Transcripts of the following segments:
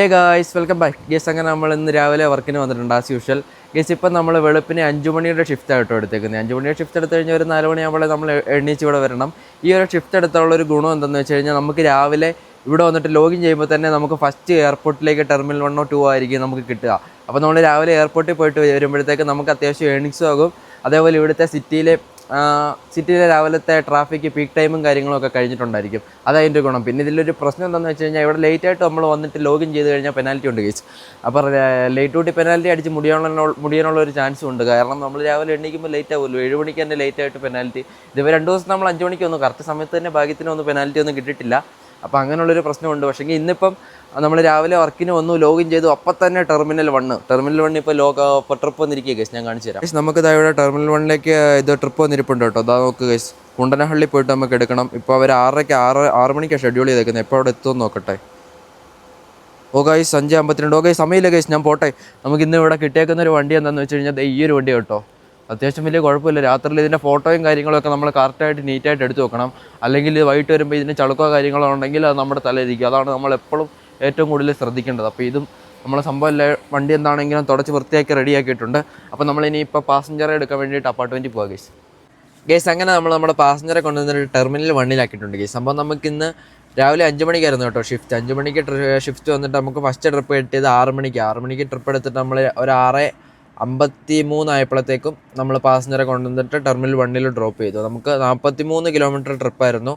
Hey guys welcome back guys അങ്ങനെ നമ്മൾ ഇന്ന് രാവിലെ വർക്കിന് വന്നിട്ടുണ്ട് ആസ് യൂഷ്വൽ ഗേസ് ഇപ്പം നമ്മൾ വെളുപ്പിന് അഞ്ച് മണിയുടെ ഷിഫ്റ്റ് ആയിട്ടോ എടുത്തേക്കുന്നത്. അഞ്ച് മണിയുടെ ഷിഫ്റ്റ് എടുത്തു കഴിഞ്ഞാൽ ഒരു നാല് മണിയാകുമ്പോൾ നമ്മൾ എണ്ണീച്ച് ഇവിടെ വരണം. ഈ ഒരു ഷിഫ്റ്റ് എടുത്തുള്ള ഒരു ഗുണം എന്തെന്ന് വെച്ച് കഴിഞ്ഞാൽ നമുക്ക് രാവിലെ ഇവിടെ വന്നിട്ട് ലോഗിൻ ചെയ്യുമ്പോൾ തന്നെ നമുക്ക് ഫസ്റ്റ് എയർപോർട്ടിലേക്ക് ടെർമിനൽ വണ്ണോ ടു ആയിരിക്കും നമുക്ക് കിട്ടുക. അപ്പോൾ നമ്മൾ രാവിലെ എയർപോർട്ടിൽ പോയിട്ട് വരുമ്പോഴത്തേക്ക് നമുക്ക് അത്യാവശ്യം ഏണിങ്സും ആകും. അതേപോലെ ഇവിടുത്തെ സിറ്റിയിലെ സിറ്റിയിലെ രാവിലത്തെ ട്രാഫിക് പീക്ക് ടൈമും കാര്യങ്ങളൊക്കെ കഴിഞ്ഞിട്ടുണ്ടായിരിക്കും. അതതിന്റെ ഗുണം. പിന്നെ ഇതിലൊരു പ്രശ്നം എന്താണെന്ന് വെച്ച് കഴിഞ്ഞാൽ ഇവിടെ ലേറ്റ് ആയിട്ട് നമ്മൾ വന്നിട്ട് ലോഗിൻ ചെയ്ത് കഴിഞ്ഞാൽ പെനാൽറ്റി ഉണ്ട് കേസ് അപ്പോൾ ലേറ്റ് ഡ്യൂട്ടി പെനാൽറ്റി അടിച്ച് മുടിയാനുള്ള മുടിയാനുള്ള ഒരു ചാൻസും ഉണ്ട്. കാരണം നമ്മൾ രാവിലെ എണ്ണിക്കുമ്പോൾ ലേറ്റ് ആവുമല്ലോ ഏഴ് മണിക്ക് തന്നെ ലേറ്റ് ആയിട്ട് പെനാൽറ്റി ഇതിപ്പോൾ രണ്ട് ദിവസം നമ്മൾ അഞ്ച് മണിക്ക് വന്നു. കറക്റ്റ് സമയത്ത് തന്നെ ഭാഗ്യത്തിനൊന്നും പെനാൽറ്റി ഒന്നും കിട്ടിയിട്ടില്ല. അപ്പോൾ അങ്ങനെയുള്ളൊരു പ്രശ്നമുണ്ട്. പക്ഷേ ഇന്നിപ്പം നമ്മൾ രാവിലെ വർക്കിന് വന്നു ലോഗിൻ ചെയ്തു അപ്പം തന്നെ ടെർമിനൽ വണ്ണ് ടെർമിനൽ വണ്ണ് ഇപ്പോൾ ലോക ഇപ്പോൾ ട്രിപ്പ് വന്നിരിക്കുക ഗൈസ് ഞാൻ കാണിച്ചു തരാം. നമുക്ക് ഇതാ ഇവിടെ ടെർമിനൽ വണ്ണിലേക്ക് ഇത് ട്രിപ്പ് വന്നിരിപ്പുണ്ട് കേട്ടോ. അതാ നോക്ക് ഗൈസ് കുണ്ടനഹള്ളി പോയിട്ട് നമുക്ക് എടുക്കണം. ഇപ്പോൾ അവർ ആറരയ്ക്ക് ആറ് ആറ് മണിക്കാണ് ഷെഡ്യൂൾ ചെയ്തേക്കുന്നത് എപ്പോൾ അവിടെ എത്തുമെന്ന് നോക്കട്ടെ. ഓ ഗൈസ് അഞ്ച് അമ്പത്തിരണ്ട്. ഓ ഗൈസ് സമയമില്ല ഗൈസ് ഞാൻ പോട്ടെ. നമുക്ക് ഇന്ന് ഇവിടെ കിട്ടിയേക്കുന്ന ഒരു വണ്ടി എന്താണെന്ന് വെച്ച് കഴിഞ്ഞാൽ ഈ ഒരു വണ്ടി കേട്ടോ. അത്യാവശ്യം വലിയ കുഴപ്പമില്ല. രാത്രിയിൽ ഇതിന്റെ ഫോട്ടോയും കാര്യങ്ങളൊക്കെ നമ്മൾ കറക്റ്റായിട്ട് നീറ്റായിട്ട് എടുത്തു വെക്കണം. അല്ലെങ്കിൽ വൈകിട്ട് വരുമ്പോൾ ഇതിന് ചളുക്കോ കാര്യങ്ങളോ ഉണ്ടെങ്കിൽ അത് നമ്മുടെ തലയിരിക്കും അതാണ് നമ്മൾ എപ്പോഴും ഏറ്റവും കൂടുതൽ ശ്രദ്ധിക്കേണ്ടത്. അപ്പോൾ ഇതും നമ്മളെ സംഭവം എല്ലാ വണ്ടി എന്താണെങ്കിലും തുടച്ച് വൃത്തിയാക്കി റെഡിയാക്കിയിട്ടുണ്ട് അപ്പോൾ നമ്മളിനി ഇപ്പോൾ പാസഞ്ചറെ എടുക്കാൻ വേണ്ടിയിട്ട് അപ്പാർട്ട്മെന്റിൽ പോകാം ഗേസ് ഗേസ് അങ്ങനെ നമ്മൾ നമ്മുടെ പാസഞ്ചറെ കൊണ്ടുവന്നിട്ട് ടെർമിനൽ വണ്ണിലാക്കിയിട്ടുണ്ട് ഗേസ് സംഭവം നമുക്ക് ഇന്ന് രാവിലെ അഞ്ച് മണിക്കായിരുന്നു കേട്ടോ ഷിഫ്റ്റ് അഞ്ച് മണിക്ക് ഷിഫ്റ്റ് വന്നിട്ട് നമുക്ക് ഫസ്റ്റ് ട്രിപ്പ് കിട്ടിയത് ആറ് മണിക്ക്. ആറ് മണിക്ക് ട്രിപ്പ് എടുത്തിട്ട് നമ്മൾ ഒരു ആറ് അമ്പത്തി മൂന്നായപ്പോഴത്തേക്കും നമ്മൾ പാസഞ്ചറെ കൊണ്ടുവന്നിട്ട് ടെർമിനൽ വണ്ണിൽ ഡ്രോപ്പ് ചെയ്തു. നമുക്ക് നാൽപ്പത്തി മൂന്ന് കിലോമീറ്റർ ട്രിപ്പായിരുന്നു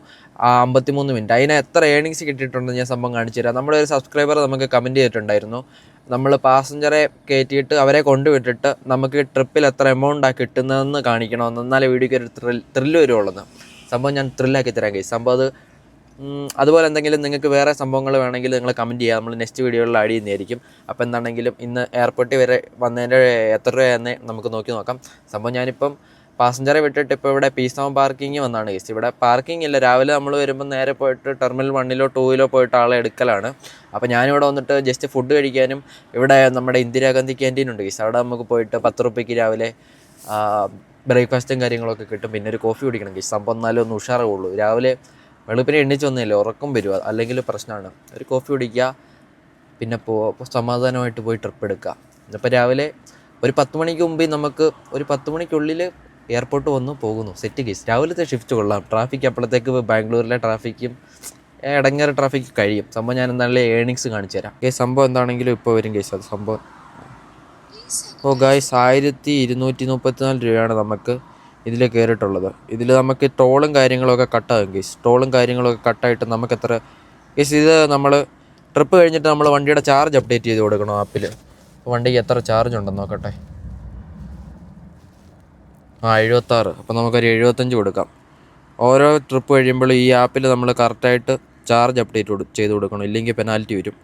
ആ അമ്പത്തി മൂന്ന് മിനിറ്റ് അതിന് എത്ര ഏണിങ്സ് കിട്ടിയിട്ടുണ്ടെന്ന് ഞാൻ സംഭവം കാണിച്ചു തരാം. നമ്മുടെ ഒരു സബ്സ്ക്രൈബർ നമുക്ക് കമന്റ് ചെയ്തിട്ടുണ്ടായിരുന്നു. നമ്മൾ പാസഞ്ചറെ കയറ്റിയിട്ട് അവരെ കൊണ്ടുവിട്ടിട്ട് നമുക്ക് ട്രിപ്പിൽ എത്ര എമൗണ്ടാണ് കിട്ടുന്നതെന്ന് കാണിക്കണമെന്ന്. എന്നാലേ വീഡിയോയ്ക്ക് ഒരു ത്രിൽ ത്രില്ല് വരുവുള്ളൂ സംഭവം ഞാൻ ത്രില്ലാക്കി തരാം കഴിയും സംഭവം അത് അതുപോലെ എന്തെങ്കിലും നിങ്ങൾക്ക് വേറെ സംഭവങ്ങൾ വേണമെങ്കിൽ നിങ്ങൾ കമന്റ് ചെയ്യുക നമ്മൾ നെക്സ്റ്റ് വീഡിയോയിൽ ആഡ് ചെയ്യുന്നതായിരിക്കും. അപ്പോൾ എന്താണെങ്കിലും ഇന്ന് എയർപോർട്ടിൽ വരെ വന്നതിന്റെ എത്ര രൂപയെന്ന് നമുക്ക് നോക്കി നോക്കാം. സംഭവം ഞാനിപ്പം പാസഞ്ചറെ വിട്ടിട്ട് ഇപ്പോൾ ഇവിടെ പീസ് പാർക്കിംഗ് വന്നാണ് കേസ് ഇവിടെ പാർക്കിംഗ് ഇല്ല. രാവിലെ നമ്മൾ വരുമ്പോൾ നേരെ പോയിട്ട് ടെർമിനൽ വണ്ണിലോ ടൂവിലോ പോയിട്ട് ആളെ എടുക്കലാണ്. അപ്പോൾ ഞാനിവിടെ വന്നിട്ട് ജസ്റ്റ് ഫുഡ് കഴിക്കാനും ഇവിടെ നമ്മുടെ ഇന്ദിരാഗാന്ധി ക്യാന്റീൻ ഉണ്ട് കേസ് അവിടെ നമുക്ക് പോയിട്ട് പത്ത് റുപ്യക്ക് രാവിലെ ബ്രേക്ക്ഫാസ്റ്റും കാര്യങ്ങളൊക്കെ കിട്ടും. പിന്നെ ഒരു കോഫി കുടിക്കണം കേസ് സംഭവം എന്നാലും ഒന്ന് ഉഷാറാവുള്ളൂ. രാവിലെ വെളുപ്പിനെ എണ്ണിച്ച് വന്നില്ല? ഉറക്കം വരുക. അല്ലെങ്കിൽ പ്രശ്നമാണ്. ഒരു കോഫി കുടിക്കുക പിന്നെ പോ സമാധാനമായിട്ട് പോയി ട്രിപ്പ് എടുക്കുക. ഇന്നിപ്പോൾ രാവിലെ ഒരു പത്ത് മണിക്ക് മുമ്പേ നമുക്ക് ഒരു പത്ത് മണിക്കുള്ളിൽ എയർപോർട്ട് വന്ന് പോകുന്നു. സെറ്റ് കേസ് രാവിലത്തെ ഷിഫ്റ്റ് കൊള്ളാം. ട്രാഫിക് അപ്പോഴത്തേക്ക് ബാംഗ്ലൂരിലെ ട്രാഫിക്കും ഇടങ്ങേറെ ട്രാഫിക് കഴിയും. സംഭവം ഞാൻ എന്താണെങ്കിലും ഏണിങ്സ് കാണിച്ചു തരാം. കേസ് സംഭവം എന്താണെങ്കിലും ഇപ്പോൾ വരും കേസ് അത് സംഭവം. ഓ ഗായ്സ് ആയിരത്തി ഇരുന്നൂറ്റി മുപ്പത്തിനാല് രൂപയാണ് നമുക്ക് ഇതിൽ കയറിയിട്ടുള്ളത് ഇതിൽ നമുക്ക് ടോളും കാര്യങ്ങളൊക്കെ കട്ടാകും കേസ് ടോളും കാര്യങ്ങളൊക്കെ കട്ടായിട്ട് നമുക്ക് എത്ര കേസ് ഇത് നമ്മൾ ട്രിപ്പ് കഴിഞ്ഞിട്ട് നമ്മൾ വണ്ടിയുടെ ചാർജ് അപ്ഡേറ്റ് ചെയ്ത് കൊടുക്കണം ആപ്പിൽ വണ്ടിക്ക് എത്ര ചാർജ് ഉണ്ടെന്ന് നോക്കട്ടെ. ആ എഴുപത്താറ്. അപ്പോൾ നമുക്കൊരു എഴുപത്തഞ്ച് കൊടുക്കാം. ഓരോ ട്രിപ്പ് കഴിയുമ്പോൾ ഈ ആപ്പിൽ നമ്മൾ കറക്റ്റായിട്ട് ചാർജ് അപ്ഡേറ്റ് ചെയ്ത് കൊടുക്കണം. ഇല്ലെങ്കിൽ പെനാൽറ്റി വരും.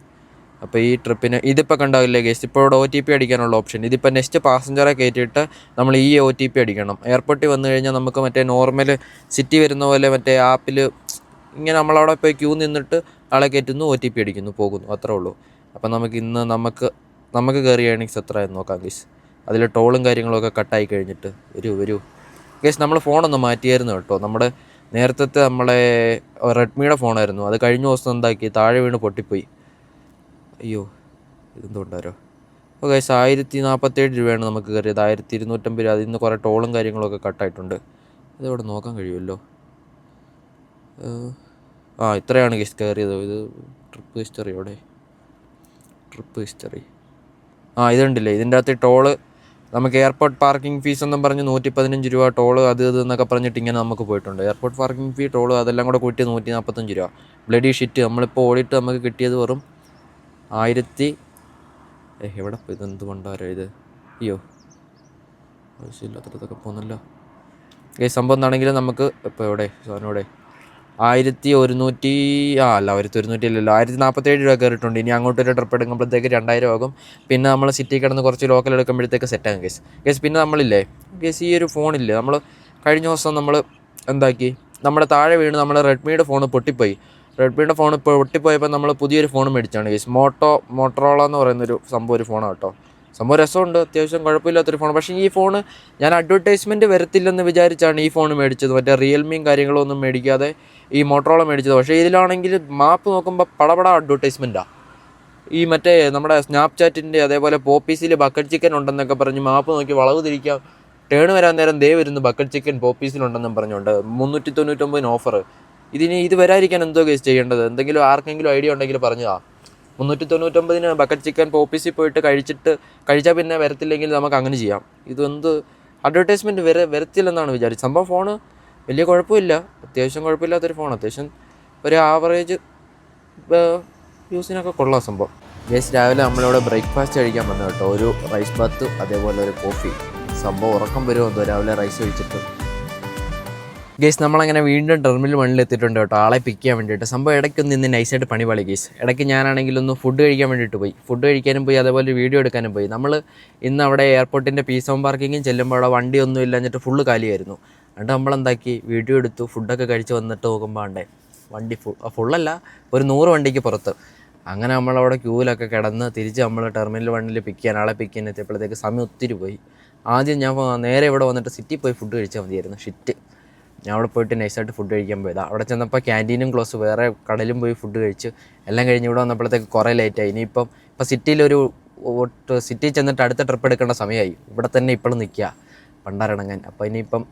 അപ്പോൾ ഈ ട്രിപ്പിന് ഇതിപ്പോൾ കണ്ടാവില്ലേ ഗേസ് ഇപ്പോൾ ഇവിടെ ഒ ടി പി അടിക്കാനുള്ള ഓപ്ഷൻ ഇതിപ്പോൾ നെക്സ്റ്റ് പാസഞ്ചറെ കയറ്റിയിട്ട് നമ്മൾ ഈ ഒ ടി പി അടിക്കണം. എയർപോർട്ടിൽ വന്നു കഴിഞ്ഞാൽ നമുക്ക് മറ്റേ നോർമൽ സിറ്റി വരുന്ന പോലെ മറ്റേ ആപ്പിൽ ഇങ്ങനെ നമ്മളവിടെ പോയി ക്യൂ നിന്നിട്ട് ആളെ കയറ്റുന്നു ഒ ടി പി അടിക്കുന്നു പോകുന്നു. അത്രേ ഉള്ളൂ. അപ്പോൾ നമുക്ക് ഇന്ന് നമുക്ക് നമുക്ക് കയറി ഏണിങ്സ് എത്ര എന്ന് നോക്കാം ഗേസ് അതിൽ ടോളും കാര്യങ്ങളൊക്കെ കട്ടായി കഴിഞ്ഞിട്ട് വരൂ വരൂ. ഗേസ് നമ്മൾ ഫോണൊന്ന് മാറ്റിയായിരുന്നു കേട്ടോ. നമ്മുടെ നേരത്തെ നമ്മളെ റെഡ്മിയുടെ ഫോണായിരുന്നു അത് കഴിഞ്ഞ ദിവസം എന്താക്കി? താഴെ വീണ് പൊട്ടിപ്പോയി. അയ്യോ ഇതെന്തുകൊണ്ടാരോ ഓ ഗൈസ് ആയിരത്തി നാൽപ്പത്തേഴ് രൂപയാണ് നമുക്ക് കയറിയത് ആയിരത്തി ഇരുന്നൂറ്റമ്പത് രൂപ. അതിൽ നിന്ന് കുറേ ടോളും കാര്യങ്ങളൊക്കെ കട്ടായിട്ടുണ്ട് അതിവിടെ നോക്കാൻ കഴിയുമല്ലോ? ആ ഇത്രയാണ് ഗൈസ് കയറിയത്. ഇത് ട്രിപ്പ് ഹിസ്റ്ററി അവിടെ. ട്രിപ്പ് ഹിസ്റ്ററി ആ ഇതുണ്ടല്ലേ? ഇതിന്റെ അകത്ത് ടോൾ നമുക്ക് എയർപോർട്ട് പാർക്കിംഗ് ഫീസ് എന്നും പറഞ്ഞ് നൂറ്റി പതിനഞ്ച് രൂപ ടോൾ അത് ഇത് എന്നൊക്കെ പറഞ്ഞിട്ട് ഇങ്ങനെ നമുക്ക് പോയിട്ടുണ്ട്. എയർപോർട്ട് പാർക്കിംഗ് ഫീ ടോൾ അതെല്ലാം കൂടെ കൂട്ടി നൂറ്റി നാൽപ്പത്തഞ്ച് രൂപ. ബ്ലഡി ഷിറ്റ് നമ്മളിപ്പോൾ ഓടിയിട്ട് നമുക്ക് കിട്ടിയത് വെറും ആയിരത്തി എവിടെ പോയി? ഇതെന്ത് കൊണ്ടാരോ ഇത്? അയ്യോ ആവശ്യമില്ലാത്തടത്തൊക്കെ പോകുന്നല്ലോ. ഈ സംഭവം എന്താണെങ്കിലും നമുക്ക് ഇപ്പോൾ എവിടെ? സോനോടെ ആയിരത്തി ഒരുന്നൂറ്റി ആ അല്ല ആയിരത്തി ഒരുന്നൂറ്റി അല്ലല്ലോ ആയിരത്തി നാൽപ്പത്തേഴ് രൂപ കയറിയിട്ടുണ്ട്. ഇനി അങ്ങോട്ട് ഒരു ട്രിപ്പ് എടുക്കുമ്പോഴത്തേക്ക് രണ്ടായിരം ആകും. പിന്നെ നമ്മൾ സിറ്റി കിടന്ന് കുറച്ച് ലോക്കൽ എടുക്കുമ്പോഴത്തേക്ക് സെറ്റാകും കേസ് കേസ് പിന്നെ നമ്മളില്ലേ? കേസ് ഈ ഒരു ഫോണില്ലേ നമ്മൾ കഴിഞ്ഞ ദിവസം നമ്മൾ എന്താക്കി? നമ്മുടെ താഴെ വീണ് നമ്മുടെ റെഡ്മിയുടെ ഫോൺ പൊട്ടിപ്പോയി. റെഡ്മിയുടെ ഫോൺ ഇപ്പോൾ പൊട്ടിപ്പോയപ്പോൾ നമ്മൾ പുതിയൊരു ഫോൺ മേടിച്ചാണ്. ഗൈസ് മോട്ടോ മോട്ടറോള എന്ന് പറയുന്നൊരു സംഭവം ഒരു ഫോണാണ് കേട്ടോ. സംഭവം രസമുണ്ട് അത്യാവശ്യം കുഴപ്പമില്ലാത്തൊരു ഫോൺ പക്ഷേ ഈ ഫോൺ ഞാൻ അഡ്വർടൈസ്മെന്റ് വരത്തില്ലെന്ന് വിചാരിച്ചാണ് ഈ ഫോൺ മേടിച്ചത്. മറ്റേ റിയൽമിയും കാര്യങ്ങളും ഒന്നും മേടിക്കാതെ ഈ മോട്ടറോള മേടിച്ചത്. പക്ഷേ ഇതിലാണെങ്കിൽ മാപ്പ് നോക്കുമ്പോൾ പടപട അഡ്വർടൈസ്മെന്റാണ് ഈ മറ്റേ നമ്മുടെ സ്നാപ്ചാറ്റിന്റെ അതേപോലെ പോപ്പീസിൽ ബക്കറ്റ് ചിക്കൻ ഉണ്ടെന്നൊക്കെ പറഞ്ഞ് മാപ്പ് നോക്കി വളവ് തിരിക്കാം ടേൺ വരാൻ നേരം ദേ വരുന്നു ബക്കറ്റ് ചിക്കൻ പോപ്പീസിലുണ്ടെന്നും പറഞ്ഞുകൊണ്ട്. മുന്നൂറ്റി തൊണ്ണൂറ്റൊമ്പതിന് ഓഫർ ഇതിന് ഇത് വരാതിരിക്കാൻ എന്തോ കേസ് ചെയ്യേണ്ടത്? എന്തെങ്കിലും ആർക്കെങ്കിലും ഐഡിയ ഉണ്ടെങ്കിൽ പറഞ്ഞതാ. മുന്നൂറ്റി തൊണ്ണൂറ്റൊമ്പതിന് ബക്കറ്റ് ചിക്കൻ പോപ്പീസിൽ പോയിട്ട് കഴിച്ചിട്ട് കഴിച്ചാൽ പിന്നെ വരത്തില്ലെങ്കിൽ നമുക്ക് അങ്ങനെ ചെയ്യാം. ഇതെന്ത് അഡ്വർടൈസ്മെന്റ് വര വരത്തില്ലെന്നാണ് വിചാരിച്ചത്. സംഭവം ഫോണ് വലിയ കുഴപ്പമില്ല. അത്യാവശ്യം കുഴപ്പമില്ലാത്തൊരു ഫോൺ അത്യാവശ്യം ഒരു ആവറേജ് യൂസിനൊക്കെ കൊള്ളാം സംഭവം. ഗേസ് രാവിലെ നമ്മളിവിടെ ബ്രേക്ക്ഫാസ്റ്റ് കഴിക്കാൻ വന്നു കേട്ടോ. ഒരു റൈസ് ബാത്ത് അതേപോലെ ഒരു കോഫി സംഭവം ഉറക്കം വരുമോ എന്തോ? രാവിലെ റൈസ് കഴിച്ചിട്ട്. ഗേസ് നമ്മളങ്ങനെ വീണ്ടും ടെർമിനൽ വണ്ണിൽ എത്തിയിട്ടുണ്ട് കേട്ടോ. ആളെ പിക്ക് ചെയ്യാൻ വേണ്ടിയിട്ട്. സംഭവം ഇടയ്ക്ക് നിന്ന് നൈസായിട്ട് പണി പാളി ഗേസ് ഇടയ്ക്ക് ഞാനാണെങ്കിൽ ഒന്ന് ഫുഡ് കഴിക്കാൻ വേണ്ടിയിട്ട് പോയി. ഫുഡ് കഴിക്കാനും പോയി അതേപോലെ വീഡിയോ എടുക്കാനും പോയി. നമ്മൾ ഇന്ന് അവിടെ എയർപോർട്ടിന്റെ പീസ് ഓം പാർക്കിങ്ങും ചെല്ലുമ്പോൾ അവിടെ വണ്ടി ഒന്നും ഇല്ലാഞ്ഞിട്ട് ഫുള്ള് കാലിയായിരുന്നു. എന്നിട്ട് നമ്മളെന്താക്കി? വീഡിയോ എടുത്തു ഫുഡൊക്കെ കഴിച്ച് വന്നിട്ട് നോക്കുമ്പോൾ ആണ്ടേ വണ്ടി ഫുൾ ഫുള്ളല്ല ഒരു നൂറ് വണ്ടിക്ക് പുറത്ത്. അങ്ങനെ നമ്മളവിടെ ക്യൂവിലൊക്കെ കിടന്ന് തിരിച്ച് നമ്മൾ ടെർമിനൽ വണ്ണിൽ പിക്ക് ചെയ്യാൻ ആളെ പിക്ക് ചെയ്യാൻ എത്തിയപ്പോഴത്തേക്ക് സമയം ഒത്തിരി പോയി. ആദ്യം ഞാൻ നേരെ ഇവിടെ വന്നിട്ട് സിറ്റി പോയി ഫുഡ് കഴിച്ചാൽ മതിയായിരുന്നു. ഷിറ്റ് ഞാൻ അവിടെ പോയിട്ട് നൈസായിട്ട് ഫുഡ് കഴിക്കാൻ പോയതാണ് അവിടെ ചെന്നപ്പോൾ ക്യാന്റീനും ക്ലോസ് വേറെ കടലും പോയി ഫുഡ് കഴിച്ച്. എല്ലാം കഴിഞ്ഞ് ഇവിടെ വന്നപ്പോഴത്തേക്ക് കുറേ ലേറ്റായി ഇനിയിപ്പം ഇപ്പം സിറ്റിയിലൊരു സിറ്റിയിൽ ചെന്നിട്ട് അടുത്ത ട്രിപ്പ് എടുക്കേണ്ട സമയമായി ഇവിടെ തന്നെ ഇപ്പോഴും നിൽക്കുക പണ്ടാരടങ്ങാൻ അപ്പോൾ ഇനിയിപ്പം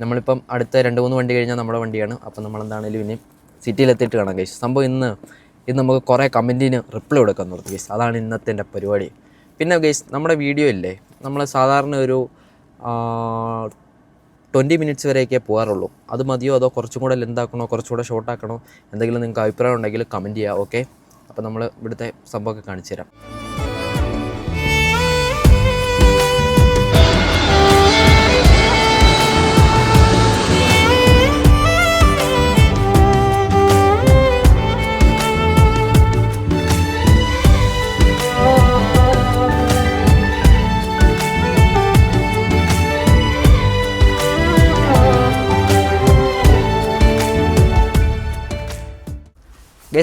നമ്മളിപ്പം അടുത്ത രണ്ട് മൂന്ന് വണ്ടി കഴിഞ്ഞാൽ നമ്മുടെ വണ്ടിയാണ്. അപ്പം നമ്മളെന്താണേലും ഇനി സിറ്റിയിലെത്തിയിട്ട് കാണാം കേസ് സംഭവം ഇന്ന് ഇന്ന് നമുക്ക് കുറേ കമന്റിന് റിപ്ലൈ കൊടുക്കാൻ നിർത്തി കേസ് അതാണ് ഇന്നത്തെ എന്റെ പരിപാടി. പിന്നെ ഗൈസ് നമ്മുടെ വീഡിയോ ഇല്ലേ? നമ്മൾ സാധാരണ ഒരു ട്വന്റി മിനിറ്റ്സ് വരെയൊക്കെ പോകാറുള്ളൂ അത് മതിയോ? അതോ കുറച്ചും കൂടെ ലെന്താക്കണോ? കുറച്ചും കൂടെ ഷോർട്ട് ആക്കണോ എന്തെങ്കിലും നിങ്ങൾക്ക് അഭിപ്രായം ഉണ്ടെങ്കിൽ കമന്റ് ചെയ്യുക ഓക്കെ? അപ്പോൾ നമ്മൾ ഇവിടുത്തെ സംഭവമൊക്കെ കാണിച്ചു തരാം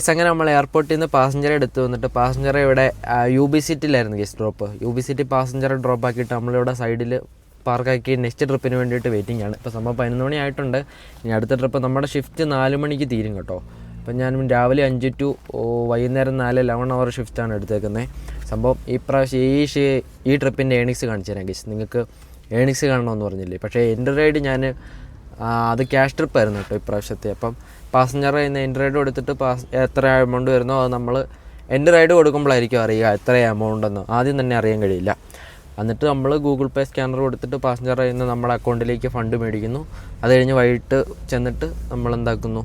ഗേസ് അങ്ങനെ നമ്മൾ എയർപോർട്ടിൽ നിന്ന് പാസഞ്ചറെ എടുത്ത് വന്നിട്ട് പാസഞ്ചറെ ഇവിടെ U B സിറ്റിയിലായിരുന്നു guys drop U B City പാസഞ്ചറെ drop ആക്കിയിട്ട് നമ്മളിവിടെ സൈഡിൽ പാർക്കാക്കി നെക്സ്റ്റ് ട്രിപ്പിന് വേണ്ടിയിട്ട് വെയിറ്റിംഗ് ആണ്. ഇപ്പോൾ സംഭവം പതിനൊന്ന് മണി ആയിട്ടുണ്ട്. ഇനി അടുത്ത ട്രിപ്പ് നമ്മുടെ ഷിഫ്റ്റ് നാല് മണിക്ക് തീരും കേട്ടോ. അപ്പം ഞാൻ രാവിലെ അഞ്ച് ടു വൈകുന്നേരം നാല് ലെവൻ അവർ ഷിഫ്റ്റാണ് എടുത്തേക്കുന്നത് സംഭവം ഈ പ്രാവശ്യം ഈ ഈ ട്രിപ്പിന്റെ ഏണിങ്സ് കാണിച്ചു തരാം ഗേസ് നിങ്ങൾക്ക് ഏണിങ്സ് കാണണമെന്ന് പറഞ്ഞില്ലേ? പക്ഷേ എന്റെ റൈഡ് ഞാൻ അത് ക്യാഷ് ട്രിപ്പ് ആയിരുന്നു കേട്ടോ ഇപ്രാവശ്യത്തെ അപ്പം പാസഞ്ചർ ചെയ്യുന്ന എന്റെ റൈഡ് കൊടുത്തിട്ട് പാസ് എത്ര എമൗണ്ട് വരുന്നോ അത് നമ്മൾ എന്റെ റൈഡ് കൊടുക്കുമ്പോഴായിരിക്കും അറിയുക എത്ര എമൗണ്ട് എന്ന്. ആദ്യം തന്നെ അറിയാൻ കഴിയില്ല. എന്നിട്ട് നമ്മൾ ഗൂഗിൾ പേ സ്കാനർ കൊടുത്തിട്ട് പാസഞ്ചർ ചെയ്യുന്ന നമ്മുടെ അക്കൗണ്ടിലേക്ക് ഫണ്ട് മേടിക്കുന്നു. അത് കഴിഞ്ഞ് വൈകിട്ട് ചെന്നിട്ട് നമ്മൾ എന്താക്കുന്നു?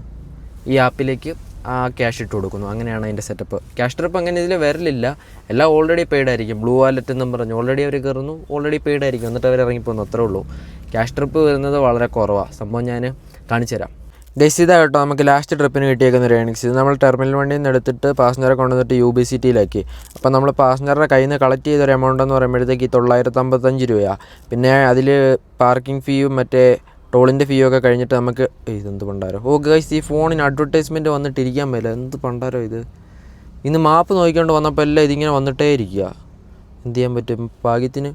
ഈ ആപ്പിലേക്ക് ആ ക്യാഷ് ഇട്ട് കൊടുക്കുന്നു. അങ്ങനെയാണ് അതിന്റെ സെറ്റപ്പ് ക്യാഷ് ട്രിപ്പ് അങ്ങനെ ഇതിൽ വരലില്ല. എല്ലാം ഓൾറെഡി പെയ്ഡ് ആയിരിക്കും. ബ്ലൂ വാലറ്റ് എന്നും പറഞ്ഞു. ഓൾറെഡി അവർ കയറുന്നു. ഓൾറെഡി പെയ്ഡ് ആയിരിക്കും. എന്നിട്ട് അവർ ഇറങ്ങിപ്പോകുന്നു അത്രേ ഉള്ളൂ. ക്യാഷ് ട്രിപ്പ് വരുന്നത് വളരെ കുറവാണ് സംഭവം ഞാൻ കാണിച്ചു തരാം ഗൈസ് കേട്ടോ നമുക്ക് ലാസ്റ്റ് ട്രിപ്പിന് കിട്ടിയേക്കുന്ന ഒരു ഏണിങ്സ് നമ്മൾ ടെർമിനൽ വണ്ടിയിൽ നിന്ന് എടുത്തിട്ട് പാസഞ്ചറെ കൊണ്ടുവന്നിട്ട് യു ബി സിറ്റിയിലാക്കി അപ്പോൾ നമ്മൾ പാസഞ്ചറുടെ കയ്യിൽ നിന്ന് കളക്ട് ചെയ്ത ഒരു എമൗണ്ട് എന്ന് പറയുമ്പോഴത്തേക്ക് തൊള്ളായിരത്തി അമ്പത്തഞ്ച് രൂപയാണ് പിന്നെ അതിൽ പാർക്കിംഗ് ഫീയും മറ്റേ ടോളിന്റെ ഫീയും ഒക്കെ കഴിഞ്ഞിട്ട് നമുക്ക് ഇതെന്ത് പണ്ടാരോ? ഓ ഗൈസ് ഈ ഫോണിന് അഡ്വർടൈസ്മെന്റ് വന്നിട്ടിരിക്കാൻ പറ്റില്ല എന്ത് പണ്ടാരോ ഇത്? ഇന്ന് മാപ്പ് നോക്കിക്കൊണ്ട് വന്നപ്പോൾ എല്ലാം ഇതിങ്ങനെ വന്നിട്ടേ ഇരിക്കുക എന്ത് ചെയ്യാൻ പറ്റും? ഭാഗ്യത്തിന്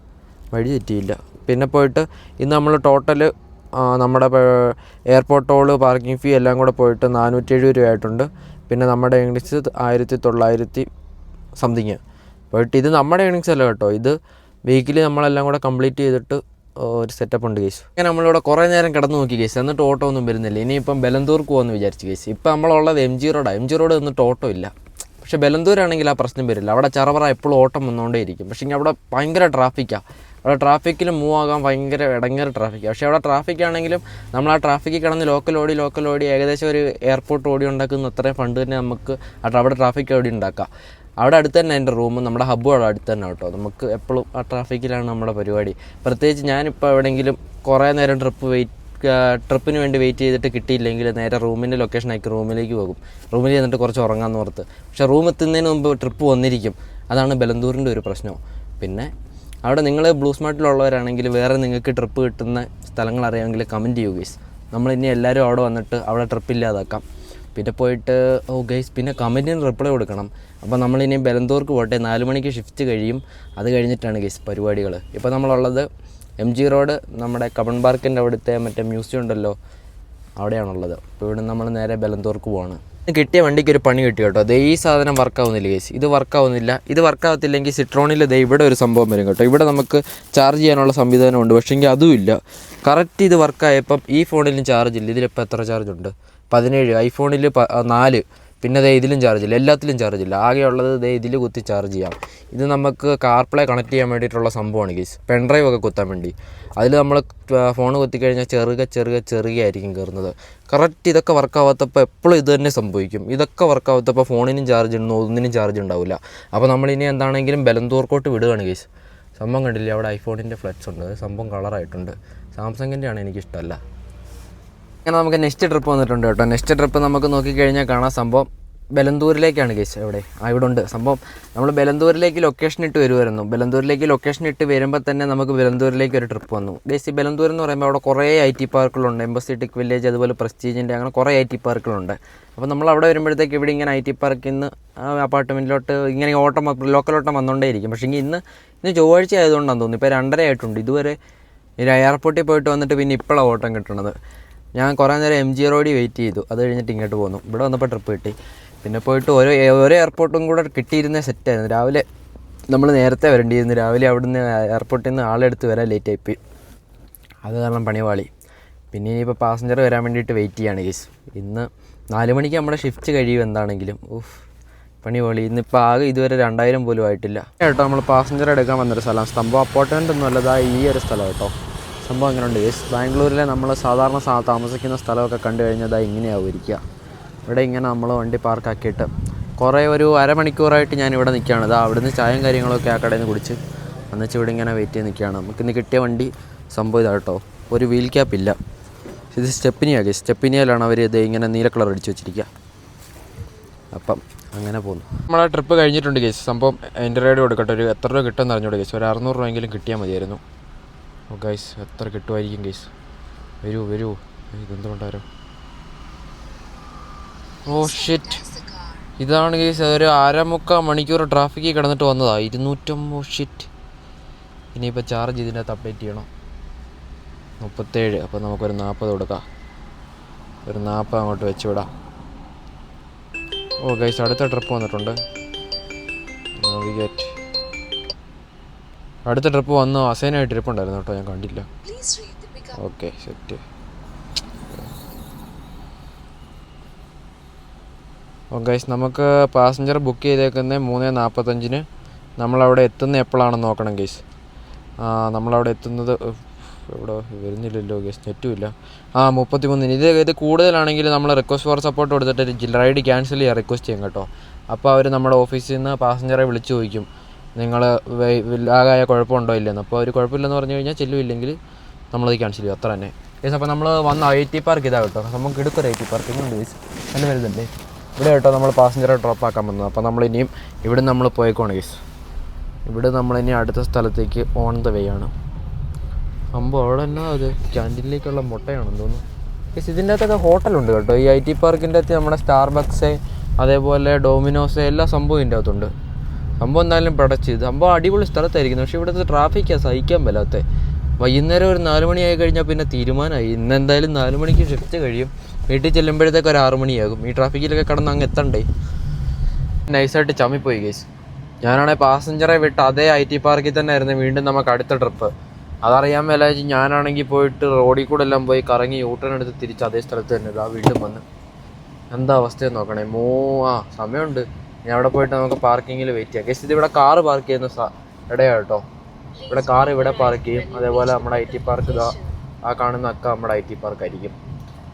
വഴി തെറ്റിയില്ല. പിന്നെ പോയിട്ട് ഇന്ന് നമ്മൾ ടോട്ടൽ നമ്മുടെ എയർപോർട്ട് ടോൾ പാർക്കിംഗ് ഫീ എല്ലാം കൂടെ പോയിട്ട് നാനൂറ്റി എഴുപത് രൂപയായിട്ടുണ്ട്. പിന്നെ നമ്മുടെ ഏണിങ്സ് ആയിരത്തി തൊള്ളായിരത്തി സംതിങ് പോയിട്ട് ഇത് നമ്മുടെ ഏണിങ്സ് അല്ല കേട്ടോ. ഇത് വീക്കിലി നമ്മളെല്ലാം കൂടെ കംപ്ലീറ്റ് ചെയ്തിട്ട് ഒരു സെറ്റപ്പ് ഉണ്ട് കേസ് അങ്ങനെ നമ്മളിവിടെ കുറേ നേരം കിടന്ന് നോക്കി കേസ് എന്നിട്ട് ഓട്ടോ ഒന്നും വരുന്നില്ല. ഇനിയിപ്പം ബലന്തൂർക്ക് പോകുമെന്ന് വിചാരിച്ചു കേസ് ഇപ്പം നമ്മളുള്ളത് എം ജി റോഡാണ് എം ജി റോഡ് എന്നിട്ട് ഓട്ടോ ഇല്ല. പക്ഷേ ബലന്തൂരാണെങ്കിൽ ആ പ്രശ്നം വരില്ല. അവിടെ ചറവറ എപ്പോഴും ഓട്ടം വന്നുകൊണ്ടേ ഇരിക്കും പക്ഷേ അവിടെ ഭയങ്കര ട്രാഫിക്കാണ് അവിടെ ട്രാഫിക്കിൽ മൂവ് ആകാൻ ഭയങ്കര ഇടങ്ങേറെ ട്രാഫിക്കാണ് പക്ഷേ അവിടെ ട്രാഫിക് ആണെങ്കിലും നമ്മൾ ആ ട്രാഫിക്കിൽ കിടന്ന് ലോക്കൽ ഓടി ലോക്കൽ ഓടി ഏകദേശം ഒരു എയർപോർട്ട് ഓടി ഉണ്ടാക്കുന്ന അത്രയും ഫണ്ട് തന്നെ നമുക്ക് അവിടെ ട്രാഫിക് ഓടി ഉണ്ടാക്കാം. അവിടെ അടുത്ത് തന്നെ എന്റെ റൂം നമ്മുടെ ഹബ്ബും അവിടെ അടുത്ത് തന്നെ കേട്ടോ. നമുക്ക് എപ്പോഴും ആ ട്രാഫിക്കിലാണ് നമ്മുടെ പരിപാടി. പ്രത്യേകിച്ച് ഞാനിപ്പോൾ എവിടെയെങ്കിലും കുറേ നേരം ട്രിപ്പ് വെയിറ്റ് ട്രിപ്പിന് വേണ്ടി വെയിറ്റ് ചെയ്തിട്ട് കിട്ടിയില്ലെങ്കിൽ നേരെ റൂമിന്റെ ലൊക്കേഷൻ ആക്കി റൂമിലേക്ക് പോകും. റൂമിൽ ചെന്നിട്ട് കുറച്ച് ഉറങ്ങാൻ ഓർത്ത്. പക്ഷേ റൂം എത്തുന്നതിന് മുമ്പ് ട്രിപ്പ് വന്നിരിക്കും. അതാണ് ബലന്തൂരിന്റെ ഒരു പ്രശ്നം. പിന്നെ അവിടെ നിങ്ങൾ ബ്ലൂ സ്മാർട്ടിലുള്ളവരാണെങ്കിൽ വേറെ നിങ്ങൾക്ക് ട്രിപ്പ് കിട്ടുന്ന സ്ഥലങ്ങൾ അറിയാമെങ്കിൽ കമന്റ് ചെയ്യൂ ഗൈസ് നമ്മൾ ഇനി എല്ലാവരും അവിടെ വന്നിട്ട് അവിടെ ട്രിപ്പ് ഇല്ലാതാക്കാം. പിന്നെ പോയിട്ട് ഓ ഗൈസ് പിന്നെ കമന്റിന് റിപ്ലൈ കൊടുക്കണം. അപ്പോൾ നമ്മളിനി ബലന്തൂർക്ക് പോട്ടെ നാല് മണിക്ക് ഷിഫ്റ്റ് കഴിയും. അത് കഴിഞ്ഞിട്ടാണ് ഗൈസ് പരിപാടികൾ. ഇപ്പോൾ നമ്മളുള്ളത് എം ജി റോഡ് നമ്മുടെ കബൺ പാർക്കിന്റെ അവിടുത്തെ മറ്റേ മ്യൂസിയം ഉണ്ടല്ലോ അവിടെയാണുള്ളത്. അപ്പോൾ ഇവിടെ നമ്മൾ നേരെ ബലന്തൂർക്ക് പോവാണ്. കിട്ടിയ വണ്ടിക്ക് ഒരു പണി കിട്ടി കേട്ടോ. ദേ ഈ സാധനം വർക്കാവുന്നില്ല കേസ് ഇത് വർക്കാവുന്നില്ല ഇത് വർക്കാവത്തില്ലെങ്കിൽ സിട്രോണിൽ ദേ ഇവിടെ ഒരു സംഭവം വരും കേട്ടോ. ഇവിടെ നമുക്ക് ചാർജ് ചെയ്യാനുള്ള സംവിധാനം ഉണ്ട്. പക്ഷേങ്കിൽ അതും ഇല്ല. കറക്റ്റ് ഇത് വർക്കായപ്പം ഈ ഫോണിലും ചാർജ് ഇല്ല. ഇതിലിപ്പോൾ എത്ര ചാർജ് ഉണ്ട്? പതിനേഴ്. ഐഫോണിൽ നാല്. പിന്നെ ദേ ഇതിലും ചാർജ് ഇല്ല എല്ലാത്തിലും ചാർജ് ഇല്ല. ആകെയുള്ളത് ദേ ഇതിൽ കുത്തി ചാർജ് ചെയ്യാം. ഇത് നമുക്ക് കാർപ്ലേ കണക്ട് ചെയ്യാൻ വേണ്ടിയിട്ടുള്ള സംഭവമാണ് കേസ് പെൺഡ്രൈവ് ഒക്കെ കുത്താൻ വേണ്ടി. അതിൽ നമ്മൾ ഫോൺ കുത്തിക്കഴിഞ്ഞാൽ ചെറുക ചെറുക ചെറുകയായിരിക്കും കയറുന്നത് കറക്റ്റ് ഇതൊക്കെ വർക്കാവാത്തപ്പോൾ എപ്പോഴും ഇത് തന്നെ സംഭവിക്കും. ഇതൊക്കെ വർക്കാവാത്തപ്പോൾ ഫോണിനും ചാർജ് ഉണ്ടോ ഒന്നിനും ചാർജ് ഉണ്ടാവില്ല അപ്പോൾ നമ്മളിനി എന്താണെങ്കിലും ബലന്തൂർക്കോട്ട് വിടുകയാണ് ഗീസ് സംഭവം കണ്ടില്ലേ? അവിടെ ഐഫോണിന്റെ ഫ്ലക്സ് ഉണ്ട്. സംഭവം കളറായിട്ടുണ്ട് സാംസങ്ങിന്റെ ആണ് എനിക്കിഷ്ടമല്ല. അങ്ങനെ നമുക്ക് നെക്സ്റ്റ് ട്രിപ്പ് വന്നിട്ടുണ്ട് കേട്ടോ. നെക്സ്റ്റ് ട്രിപ്പ് നമുക്ക് നോക്കിക്കഴിഞ്ഞാൽ കാണാം സംഭവം ബലന്തൂരിലേക്കാണ് കേസ് ആ ഇവിടെ ഉണ്ട്. സംഭവം നമ്മൾ ബലന്തൂരിലേക്ക് ലൊക്കേഷൻ ഇട്ട് വരുമായിരുന്നു ബലന്തൂരിലേക്ക് ലൊക്കേഷൻ ഇട്ട് വരുമ്പോൾ തന്നെ നമുക്ക് ബലന്തൂരിലേക്ക് ഒരു ട്രിപ്പ് വന്നു. ഗേസ് ഈ ബലന്തൂർ എന്ന് പറയുമ്പോൾ അവിടെ കുറേ ഐ ടി പാർക്കുകളുണ്ട് എംബസി വില്ലേജ് അതുപോലെ പ്രസ്റ്റീജിന്റെ അങ്ങനെ കുറേ ഐ ടി പാർക്കുകളുണ്ട് അപ്പോൾ നമ്മൾ അവിടെ വരുമ്പോഴത്തേക്ക് ഇവിടെ ഇങ്ങനെ ഐ ടി പാർക്കിൽ നിന്ന് അപ്പാർട്ട്മെന്റിലോട്ട് ഇങ്ങനെ ഓട്ടം ലോക്കൽ ഓട്ടം വന്നുകൊണ്ടേയിരിക്കും പക്ഷേ ഇന്ന് ഇന്ന് ചൊവ്വാഴ്ച ആയതുകൊണ്ടാണ് തോന്നുന്നു. ഇപ്പോൾ രണ്ടര ആയിട്ടുണ്ട്. ഇതുവരെ എയർപോർട്ടിൽ പോയിട്ട് വന്നിട്ട് പിന്നെ ഇപ്പോഴാണ് ഓട്ടം കിട്ടണത്. ഞാൻ കുറേ നേരം എം ജി റോഡിൽ വെയിറ്റ് ചെയ്തു. അത് കഴിഞ്ഞിട്ട് ഇങ്ങോട്ട് പോന്നു. ഇവിടെ വന്നപ്പോൾ ട്രിപ്പ് കിട്ടി. പിന്നെ പോയിട്ട് ഓരോ ഓരോ എയർപോർട്ടും കൂടെ കിട്ടിയിരുന്ന സെറ്റായിരുന്നു രാവിലെ നമ്മൾ നേരത്തെ വരേണ്ടിയിരുന്നു. രാവിലെ അവിടുന്ന് എയർപോർട്ടിൽ നിന്ന് ആളെടുത്ത് വരാൻ ലേറ്റ് ആയിപ്പോയി അത് കാരണം പണിവാളി. പിന്നെ ഇനിയിപ്പോൾ പാസഞ്ചർ വരാൻ വേണ്ടിയിട്ട് വെയിറ്റ് ചെയ്യാണ് കേസ് ഇന്ന് നാല് മണിക്ക് നമ്മുടെ ഷിഫ്റ്റ് കഴിയും എന്താണെങ്കിലും. ഉഫ് പണിവാളി ഇന്നിപ്പോൾ ആകെ ഇതുവരെ രണ്ടായിരം പോലും ആയിട്ടില്ല. കേട്ടോ നമ്മൾ പാസഞ്ചർ എടുക്കാൻ വന്നൊരു സ്ഥലം. സ്തംഭം അപ്പോർട്ട്മെന്റ് ഒന്നും അല്ലതാ ഈ ഒരു സ്ഥലം കേട്ടോ. സംഭവം അങ്ങനെയുണ്ട് യെസ് ബാംഗ്ലൂരിലെ നമ്മൾ സാധാരണ താമസിക്കുന്ന സ്ഥലമൊക്കെ കണ്ടു കഴിഞ്ഞാൽ അത് ഇങ്ങനെയാവും ഇരിക്കുക ഇവിടെ ഇങ്ങനെ നമ്മൾ വണ്ടി പാർക്കാക്കിയിട്ട് കുറേ ഒരു അരമണിക്കൂറായിട്ട് ഞാൻ ഇവിടെ നിൽക്കുകയാണ് ഇതാ അവിടുന്ന് ചായയും കാര്യങ്ങളൊക്കെ ആ കടയിൽ നിന്ന് കുടിച്ച് വന്നിച്ച് ഇവിടെ ഇങ്ങനെ വെയിറ്റ് ചെയ്ത് നിൽക്കുകയാണ് നമുക്ക് ഇന്ന് കിട്ടിയ വണ്ടി സംഭവം ഇതാ കേട്ടോ ഒരു വീൽ ക്യാപ്പ് ഇല്ല. ഇത് സ്റ്റെപ്പിനിയാക്കി സ്റ്റെപ്പിനിയാലാണ് അവർ ഇത് ഇങ്ങനെ നീല കളർ അടിച്ച് വെച്ചിരിക്കുക അപ്പം അങ്ങനെ പോകുന്നു നമ്മളെ ട്രിപ്പ് കഴിഞ്ഞിട്ടുണ്ട് കേസ് സംഭവം എന്റെ റേഡ് കൊടുക്കട്ടെ. ഒരു എത്ര രൂപ കിട്ടുമെന്ന് അറിഞ്ഞോട്ടെ കേസ് ഒരു അറുന്നൂറ് രൂപയെങ്കിലും കിട്ടിയാൽ മതിയായിരുന്നു. ഓ ഗൈസ് എത്ര കിട്ടുമായിരിക്കും ഗൈസ് വരൂ വരൂ. ഇതെന്തുകൊണ്ടാരോ ഓ ഷിറ്റ് ഇതാണ് ഗൈസ് ഒരു അരമുക്കാൽ മണിക്കൂർ ട്രാഫിക്കിൽ കിടന്നിട്ട് വന്നതാണ് ഇരുന്നൂറ്റമ്പോ ഷിറ്റ് ഇനിയിപ്പോൾ ചാർജ് ഇതിന്റെ അകത്ത് അപ്ഡേറ്റ് ചെയ്യണം. മുപ്പത്തേഴ്. അപ്പോൾ നമുക്കൊരു നാൽപ്പത് കൊടുക്കാം. ഒരു നാൽപ്പത് അങ്ങോട്ട് വെച്ച് വിടാം ഓ ഗൈസ് അടുത്ത ട്രിപ്പ് വന്നിട്ടുണ്ട്. നാവിഗേറ്റ് അടുത്ത ട്രിപ്പ് വന്നു അസൈനായിട്ട് ഇരിപ്പുണ്ടായിരുന്നു കേട്ടോ ഞാൻ കണ്ടില്ല. ഓക്കെ സെറ്റ് ഓ ഗൈസ് നമുക്ക് പാസഞ്ചർ ബുക്ക് ചെയ്തേക്കുന്നത് മൂന്ന് നാൽപ്പത്തഞ്ചിന് നമ്മളവിടെ എത്തുന്ന എപ്പോഴാണെന്ന് നോക്കണം ഗൈസ് ആ നമ്മളവിടെ എത്തുന്നത് ഇവിടെ വരുന്നില്ലല്ലോ ഗൈസ് നെറ്റും ഇല്ല. ആ മുപ്പത്തിമൂന്നിന്. ഇത് ഇത് കൂടുതലാണെങ്കിൽ നമ്മൾ റിക്വസ്റ്റ് ഫോർ സപ്പോർട്ട് കൊടുത്തിട്ട് റൈഡ് ക്യാൻസൽ ചെയ്യാൻ റിക്വസ്റ്റ് ചെയ്യാം കേട്ടോ. അപ്പോൾ അവർ നമ്മുടെ ഓഫീസിൽ നിന്ന് പാസഞ്ചറെ വിളിച്ച് ചോദിക്കും. നിങ്ങൾ ആകായ കുഴപ്പമുണ്ടോ ഇല്ലെന്ന്. അപ്പോൾ ഒരു കുഴപ്പമില്ലെന്ന് പറഞ്ഞു കഴിഞ്ഞാൽ ചെല്ലുമില്ലെങ്കിൽ നമ്മളത് ക്യാൻസൽ ചെയ്യും. അത്ര തന്നെ. ഗൈസ് അപ്പോൾ നമ്മൾ വന്ന ഐ ടി പാർക്ക് ഇതാ കേട്ടോ. നമുക്ക് എടുക്കൊരു ഐ ടി പാർക്ക് ഇങ്ങനെ ഗൈസ് നല്ല ഇവിടെ കേട്ടോ നമ്മൾ പാസഞ്ചറെ ഡ്രോപ്പ് ആക്കാൻ വന്നത്. അപ്പോൾ നമ്മൾ ഇനിയും ഇവിടെ നമ്മൾ പോയിക്കോണ കേസ് ഇവിടെ നമ്മളിനി അടുത്ത സ്ഥലത്തേക്ക് ഓൺ ദ വേ ആണ്. സംഭവം അവിടെ എന്നാ അത്? ക്യാന്റീനിലേക്കുള്ള മുട്ടയാണെന്ന് തോന്നുന്നു. ഗൈസ് ഇതിന്റെ അകത്തൊക്കെ ഹോട്ടലുണ്ട് കേട്ടോ. ഈ ഐ ടി പാർക്കിന്റെ അകത്ത് നമ്മുടെ സ്റ്റാർബക്സ് അതേപോലെ ഡോമിനോസ് എല്ലാ സംഭവം ഇതിന്റെ അകത്തുണ്ട്. സംഭവം എന്തായാലും പ്രൊഡക്റ്റ് ചെയ്ത്. സംഭവം അടിപൊളി സ്ഥലത്തായിരിക്കുന്നു. പക്ഷേ ഇവിടുത്തെ ട്രാഫിക്കാണ് സഹിക്കാൻ പറ്റാത്ത വൈകുന്നേരം ഒരു നാല് മണിയായി കഴിഞ്ഞാൽ പിന്നെ തീരുമാനമായി. ഇന്ന് എന്തായാലും നാല് മണിക്ക് ഷിഫ്റ്റ് കഴിയും. വീട്ടിൽ ചെല്ലുമ്പോഴത്തേക്ക് ഒരു ആറ് മണിയാകും. ഈ ട്രാഫിക്കിലൊക്കെ കടന്ന് അങ്ങ് എത്തണ്ടേ? നൈസായിട്ട് ചമ്മിപ്പോയി കേസ് ഞാനാണെങ്കിൽ പാസഞ്ചറെ വിട്ട് അതേ ഐ ടി പാർക്കിൽ തന്നെ ആയിരുന്നു വീണ്ടും നമുക്ക് അടുത്ത ട്രിപ്പ് അതറിയാൻ മേലാച്ച് ഞാനാണെങ്കിൽ പോയിട്ട് റോഡിൽ കൂടെ എല്ലാം പോയി കറങ്ങി യൂട്ടേൺ എടുത്ത് തിരിച്ച് അതേ സ്ഥലത്ത് തന്നെ ഇതാ വീണ്ടും വന്ന്. എന്താ അവസ്ഥയെന്ന് നോക്കണേ? മോ ആ സമയമുണ്ട്. ഞാൻ അവിടെ പോയിട്ട് നമുക്ക് പാർക്കിങ്ങിൽ വെയിറ്റ് ചെയ്യാം. ഗസ്റ്റ് ഇവിടെ കാറ് പാർക്ക് ചെയ്യുന്ന ഇടയാട്ടോ. ഇവിടെ കാർ ഇവിടെ പാർക്ക് ചെയ്യും. അതേപോലെ നമ്മുടെ ഐ ടി പാർക്ക് ഇതാ. ആ കാണുന്ന അക്ക നമ്മുടെ ഐ ടി പാർക്ക് ആയിരിക്കും.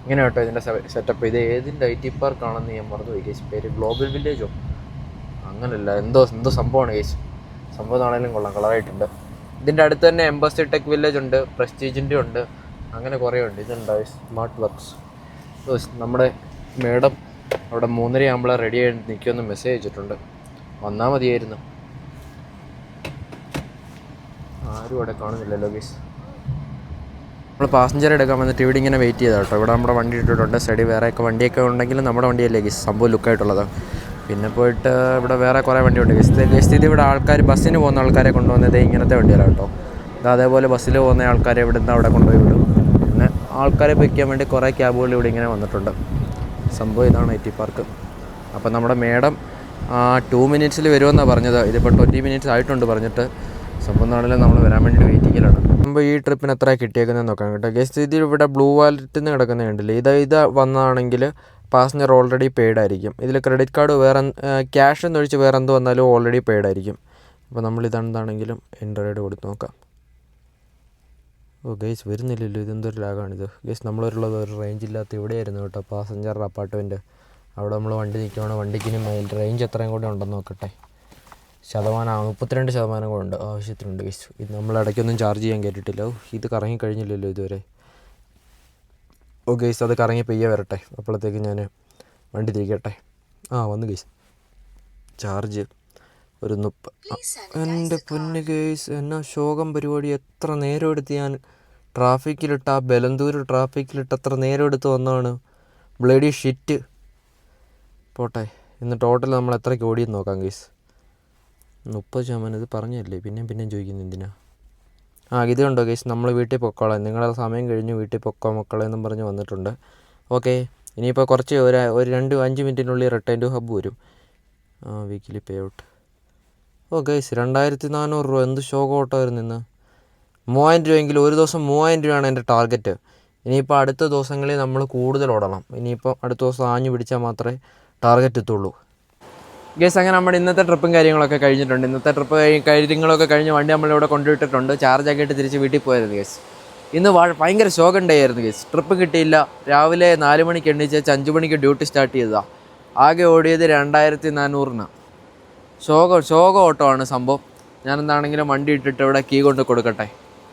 ഇങ്ങനെ കേട്ടോ ഇതിന്റെ സെറ്റപ്പ് ഇത് ഏതിന്റെ ഐ ടി പാർക്കാണെന്ന് ഞാൻ മറന്നുപോയി കേസ് പേര് ഗ്ലോബൽ വില്ലേജോ അങ്ങനല്ല. എന്തോ എന്തോ സംഭവമാണ് കേസ് സംഭവം ആണെങ്കിലും കൊള്ളാം. കളറായിട്ടുണ്ട്. ഇതിന്റെ അടുത്ത് തന്നെ എംബസി ടെക് വില്ലേജ് ഉണ്ട്. പ്രസ്റ്റീജിന്റെ ഉണ്ട്. അങ്ങനെ കുറേ ഉണ്ട്. ഇതുണ്ട് സ്മാർട്ട് വർക്ക്സ് നമ്മുടെ മേഡം അവിടെ മൂന്നരയാകുമ്പോൾ റെഡി ആയിട്ട് നിൽക്കുമെന്ന് മെസ്സേജ് അയച്ചിട്ടുണ്ട്. വന്നാൽ മതിയായിരുന്നു. ആരും അവിടെ കാണുന്നില്ലല്ലോ ഗീസ് നമ്മൾ പാസഞ്ചർ എടുക്കാൻ വന്നിട്ട് ഇവിടെ ഇങ്ങനെ വെയിറ്റ് ചെയ്താൽ കേട്ടോ. ഇവിടെ നമ്മുടെ വണ്ടി ഇട്ടിട്ടുണ്ട്. സൈഡിൽ വേറെയൊക്കെ വണ്ടിയൊക്കെ ഉണ്ടെങ്കിലും നമ്മുടെ വണ്ടിയല്ലേ ഗീസ് സംഭവം ലുക്കായിട്ടുള്ളത് പിന്നെ പോയിട്ട് ഇവിടെ വേറെ കുറേ വണ്ടിയുണ്ട് ഗീസ് ഗീസ് ഇത് ഇവിടെ ആൾക്കാർ ബസ്സിന് പോകുന്ന ആൾക്കാരെ കൊണ്ടുവന്നത് ഇങ്ങനത്തെ വണ്ടികളാണ് കേട്ടോ. ഇത് അതേപോലെ ബസ്സിൽ പോകുന്ന ആൾക്കാരെ ഇവിടെ നിന്ന് അവിടെ കൊണ്ടുപോയി വിടും. പിന്നെ ആൾക്കാരെ പിക്കാൻ വേണ്ടി കുറേ ക്യാബുകൾ ഇവിടെ ഇങ്ങനെ വന്നിട്ടുണ്ട്. സംഭവം ഇതാണ് ഐ ടി പാർക്ക്. അപ്പം നമ്മുടെ മേഡം ടു മിനിറ്റ്സിൽ വരുമെന്നാണ് പറഞ്ഞത്. ഇതിപ്പോൾ ട്വന്റി മിനിറ്റ്സ് ആയിട്ടുണ്ട് പറഞ്ഞിട്ട്. സംഭവം നാളെ നമ്മൾ വരാൻ വേണ്ടി വെയിറ്റിങ്ങിലാണ് മുമ്പ് ഈ ട്രിപ്പിന് എത്ര കിട്ടിയേക്കുന്നത് നോക്കാം കേട്ടോ. ഗസ്റ്റ് ഇത് ഇവിടെ ബ്ലൂ വാലറ്റിൽ നിന്ന് കിടക്കുന്ന കണ്ടില്ലേ? ഇത് ഇത് വന്നതാണെങ്കിൽ പാസഞ്ചർ ഓൾറെഡി പെയ്ഡ് ആയിരിക്കും. ഇതിൽ ക്രെഡിറ്റ് കാർഡ് വേറെ ക്യാഷ് എന്നൊഴിച്ച് വേറെ എന്ത് വന്നാലും ഓൾറെഡി പെയ്ഡ് ആയിരിക്കും. അപ്പോൾ നമ്മൾ ഇതെന്താണെങ്കിലും എൻട്രോയിഡ് കൊടുത്ത് നോക്കാം. ഓ ഗൈസ് വരുന്നില്ലല്ലോ. ഇതെന്തൊരു ലാഗാണിത് ഗൈസ് നമ്മളൊരുള്ളത് ഒരു റേഞ്ച് ഇല്ലാത്ത ഇവിടെയായിരുന്നു കേട്ടോ. പാസഞ്ചർ അപ്പാർട്ട്മെന്റ് അവിടെ നമ്മൾ വണ്ടി നിൽക്കുകയാണ് വണ്ടിക്കിന് റേഞ്ച് എത്രയും കൂടെ ഉണ്ടെന്ന് നോക്കട്ടെ. ശതമാനം മുപ്പത്തിരണ്ട് ശതമാനം കൂടെ ഉണ്ട്. ആവശ്യത്തിനുണ്ട് ഗൈസ്. ഇത് നമ്മൾ ഇടയ്ക്കൊന്നും ചാർജ് ചെയ്യാൻ കയറ്റിട്ടില്ല ഇത് കറങ്ങി കഴിഞ്ഞില്ലല്ലോ ഇതുവരെ. ഓ ഗൈസ് അത് കറങ്ങി പെയ്യ വരട്ടെ. അപ്പോഴത്തേക്ക് ഞാൻ വണ്ടി തിരിക്കട്ടെ. ആ വന്നു ഗൈസ്. ചാർജ്. ഒരു നുപ്പ് എന്റെ പൊന്ന് കേസ് എന്നാ ശോകം പരിപാടി. എത്ര നേരം എടുത്ത് ഞാൻ ട്രാഫിക്കിലിട്ട് ആ ബലന്തൂർ ട്രാഫിക്കിലിട്ട് എത്ര നേരം എടുത്ത് വന്നതാണ് ബ്ലഡി ഷിറ്റ്. പോട്ടെ ഇന്ന് ടോട്ടൽ നമ്മൾ എത്രയ്ക്ക് ഓടിയെന്ന് നോക്കാം കേസ് മുപ്പത് ശതമാനം ഇത് പറഞ്ഞല്ലേ പിന്നെയും പിന്നെയും ചോദിക്കുന്നു എന്തിനാ? ആ ഇത് കേസ് നമ്മൾ വീട്ടിൽ പൊക്കോളാം. നിങ്ങളുടെ സമയം കഴിഞ്ഞ് വീട്ടിൽ പൊക്കോ മക്കളെ എന്നും പറഞ്ഞ് വന്നിട്ടുണ്ട്. ഓക്കെ ഇനിയിപ്പോൾ കുറച്ച് ഒരു ഒരു രണ്ട് അഞ്ച് മിനിറ്റിനുള്ളിൽ റിട്ടേൺ ടു ഹബ് വരും. Weekly payout oh guys രണ്ടായിരത്തി നാനൂറ് രൂപ. എന്ത് ശോകം ഓട്ടമായിരുന്നു ഇന്ന്. മൂവായിരം രൂപയെങ്കിലും ഒരു ദിവസം മൂവായിരം രൂപയാണ് എന്റെ ടാർഗറ്റ് ഇനിയിപ്പോൾ അടുത്ത ദിവസങ്ങളിൽ നമ്മൾ കൂടുതൽ ഓടണം. ഇനിയിപ്പോൾ അടുത്ത ദിവസം ആഞ്ഞു പിടിച്ചാൽ മാത്രമേ ടാർഗറ്റ് എത്തുള്ളൂ. ഗേസ് അങ്ങനെ നമ്മുടെ ഇന്നത്തെ ട്രിപ്പും കാര്യങ്ങളൊക്കെ കഴിഞ്ഞിട്ടുണ്ട്. ഇന്നത്തെ ട്രിപ്പ് കാര്യങ്ങളൊക്കെ കഴിഞ്ഞ് വണ്ടി നമ്മളിവിടെ കൊണ്ടുവിട്ടിട്ടുണ്ട്. ചാർജ് ആക്കിയിട്ട് തിരിച്ച് വീട്ടിൽ പോയായിരുന്നു ഗേസ് ഇന്ന് ഭയങ്കര ശോകം ഡേ ആയിരുന്നു ഗേസ് ട്രിപ്പ് കിട്ടിയില്ല. രാവിലെ നാല് മണിക്ക് എണ്ണീച്ച് അഞ്ച് മണിക്ക് ഡ്യൂട്ടി സ്റ്റാർട്ട് ചെയ്തതാണ് ആകെ ഓടിയത് രണ്ടായിരത്തി നാനൂറിനാണ് ശോകം ശോക ഓട്ടമാണ് സംഭവം. ഞാൻ എന്താണെങ്കിലും വണ്ടി ഇട്ടിട്ട് ഇവിടെ കീ കൊണ്ട് കൊടുക്കട്ടെ.